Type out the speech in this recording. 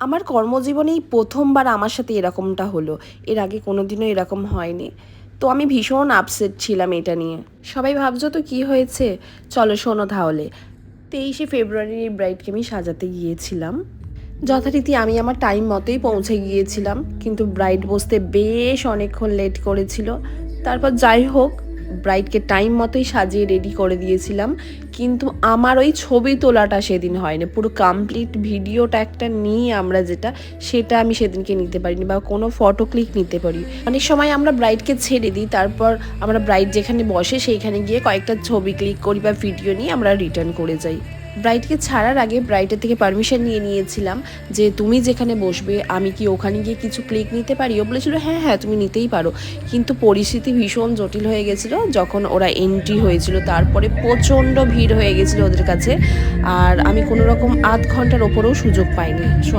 আমার কর্মজীবনেই প্রথমবার আমার সাথে এরকমটা হলো। এর আগে কোনো দিনও এরকম হয়নি। তো আমি ভীষণ আপসেট ছিলাম এটা নিয়ে। সবাই ভাবছ তো কি হয়েছে? চলো শোনো তাহলে। তেইশে ফেব্রুয়ারি এই ব্রাইডকে আমি সাজাতে গিয়েছিলাম। যথারীতি আমি আমার টাইম মতোই পৌঁছে গিয়েছিলাম। কিন্তু ব্রাইড বসতে বেশ অনেকক্ষণ লেট করেছিল। তারপর যাই হোক ব্রাইডকে টাইম মতোই সাজিয়ে রেডি করে দিয়েছিলাম। কিন্তু আমার ওই ছবি তোলাটা সেদিন হয়নি। পুরো কমপ্লিট ভিডিওটা একটা নিয়ে আমরা যেটা, সেটা আমি সেদিনকে নিতে পারিনি বা কোনো ফটো ক্লিক নিতে পারি। অনেক সময় আমরা ব্রাইডকে ছেড়ে দিই, তারপর আমরা ব্রাইড যেখানে বসে সেইখানে গিয়ে কয়েকটা ছবি ক্লিক করি বা ভিডিও নিয়ে আমরা রিটার্ন করে যাই। ব্রাইডকে ছাড়ার আগে ব্রাইডের থেকে পারমিশন নিয়ে নিয়েছিলাম যে তুমি যেখানে বসবে, আমি কি ওখানে গিয়ে কিছু ক্লিক নিতে পারি? ও বলেছিল হ্যাঁ হ্যাঁ তুমি নিতেই পারো। কিন্তু পরিস্থিতি ভীষণ জটিল হয়ে গেছিল। যখন ওরা এন্ট্রি হয়েছিল, তারপরে প্রচণ্ড ভিড় হয়ে গেছিল ওদের কাছে। আর আমি কোনো রকম আধ ঘণ্টার ওপরেও সুযোগ পাইনি। সো